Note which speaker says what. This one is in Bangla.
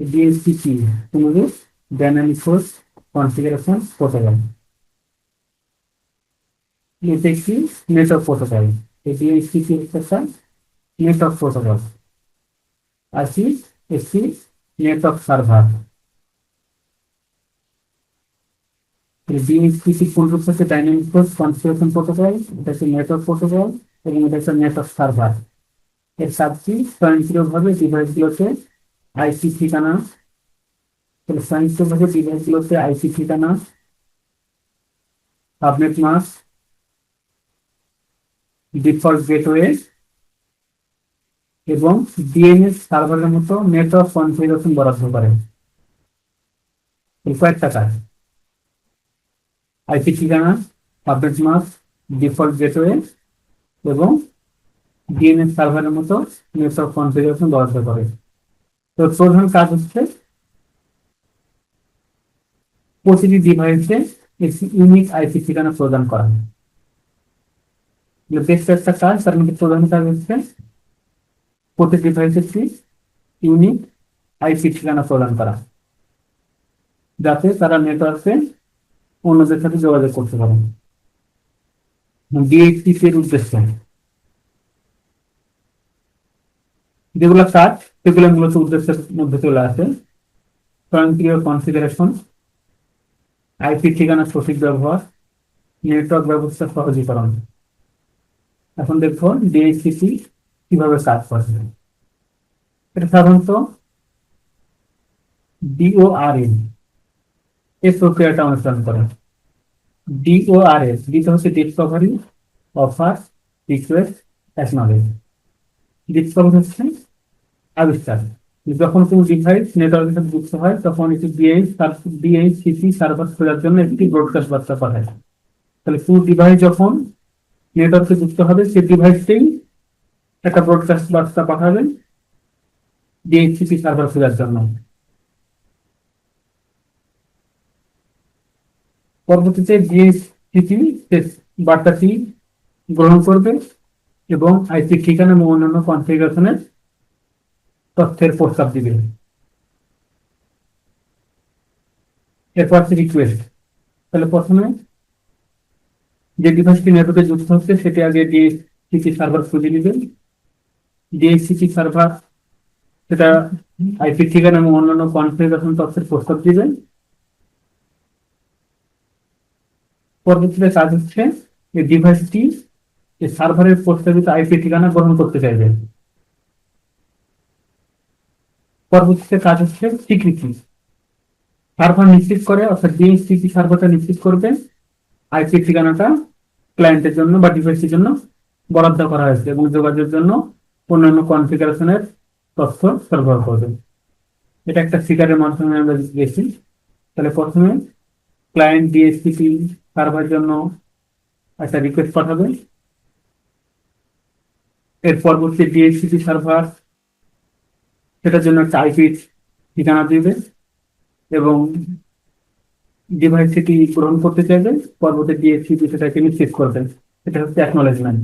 Speaker 1: ডিএসপিসি তোমাদের ডাইনামিক ফোর্স কনফিগারেশন প্রোটোকল এটা একটি নেটওয়ার্ক প্রোটোকল এই ডিএসপিসি হচ্ছে একটা নেটওয়ার্ক প্রোটোকল আছে একটি নেটওয়ার্ক সার্ভার ডিএসপিসি পূর্ণরূপ হচ্ছে ডাইনামিক ফোর্স কনফিগারেশন প্রোটোকল এটা হচ্ছে নেটওয়ার্ক প্রোটোকল এবং এটা হচ্ছে নেটওয়ার্ক সার্ভার এর সাতটি স্বয়ংক্রিয়ভাবে ডিভাইসগুলোতে আইপি ঠিকানা, তাহলে স্বয়ংক্রিয়ভাবে ডিভাইসগুলোতে আইপি ঠিকানা সাবনেট মাস ডিফল্ট গেটওয়ে এবং ডিএনএস সার্ভারের মতো নেটওয়ার্ক কনফিগারেশন বরাদ্দ করে। কয়েকটা কাজ। আইপি ঠিকানা সাবনেট মাস ডিফল্ট গেটওয়ে এবং ডিএনএস সার্ভারের মতো নেটওয়ার্ক কনফিগারেশন বরাদ্দ করে। তো প্রধান কাজ হচ্ছে প্রতিটি ডিভাইসে একটি ইউনিক আইপি ঠিকানা প্রদান করা। বেশ কয়েকটা কাজ, তার মধ্যে প্রধান কাজ হচ্ছে প্রতি ডিভাইসে একটি ইউনিক আইপি ঠিকানা প্রদান করা, যাতে তারা নেটওয়ার্কে অন্যদের সাথে যোগাযোগ করতে পারে। ডিএইচসিসি এর উদ্দেশ্য। যেগুলো কাজ সেগুলো মূলত উদ্দেশ্যের মধ্যে চলে আসে। স্বয়ংক্রিয় কনফিগারেশন আইপি ঠিকানা, সঠিক ব্যবহার নেটওয়ার্ক ব্যবস্থা, সহজীকরণ। এখন দেখো ডিএইচসিসি কীভাবে কাজ করে এটা সাধারণত ডিওআরএন এই প্রক্রিয়াটা অনুসরণ করে। ডিওআরএস ডিতে হচ্ছে discovery offer request acknowledge discovery হচ্ছে আবিষ্কার। যখন কোনো ডিভাইস নেটওয়ার্কের সাথে যুক্ত হয়, তখন একটি ডিএইচ ডিএইচসিসি সার্ভার খোঁজার জন্য একটি ব্রডকাস্ট বার্তা পাঠায়। তাহলে কোনো ডিভাইস যখন নেটওয়ার্কে যুক্ত হবে, সেই ডিভাইসটাই একটা ব্রডকাস্ট বার্তা পাঠাবে ডিএইচসিসি সার্ভার খোঁজার জন্য। পরবর্তীতে ডিএইচসিসি বার্তাটি গ্রহণ করবে। এবং আইপি ঠিকানা এবং অন্যান্য কনফিগারেশনের তথ্যের প্রস্তাব দিবে। এরপর আছে রিকোয়েস্ট তাহলে প্রথমে যে ডিভাইসটি নেটওয়ার্কে যুক্ত হচ্ছে, সেটি আগে ডিএসসিসি সার্ভার খুঁজে নেবেন। ডিএসসিসি সার্ভার সেটা আইপি ঠিকানা এবং অন্যান্য কনফিগারেশন তথ্যের প্রস্তাব দিবেন পরবর্তীতে কাজ হচ্ছে ডিভাইসটি সার্ভারের প্রস্তাবিত আইপি ঠিকানা গ্রহণ করতে চাইবে। পরবর্তীতে কাজ হচ্ছে স্বীকৃতি। সার্ভার নিশ্চিত করে, অর্থাৎ ডিএসসিপি সার্ভারটা নিশ্চিত করবে আইপি ঠিকানাটা ক্লায়েন্টের জন্য বা ডিভাইসের জন্য বরাদ্দ করা হয়েছে এবং যোগাযোগের জন্য অন্যান্য কনফিগারেশনের তথ্য সরবরাহ করবে। এটা একটা ফিগারের মাধ্যমে আমরা গেছি তাহলে প্রথমে ক্লায়েন্ট ডিএসসিপি সার্ভার জন্য একটা রিকোয়েস্ট পাঠাবে। এর পরবর্তী ডিএসসিপি সার্ভার সেটার জন্য একটা আইপি ঠিকানা দিবে এবং ডিভাইস সেটি গ্রহণ করতে চাইবে। পরবর্তী ডিএসসিপি সেটাকে নিশ্চিত করবে। এটা হচ্ছে অ্যাকনোলেজমেন্ট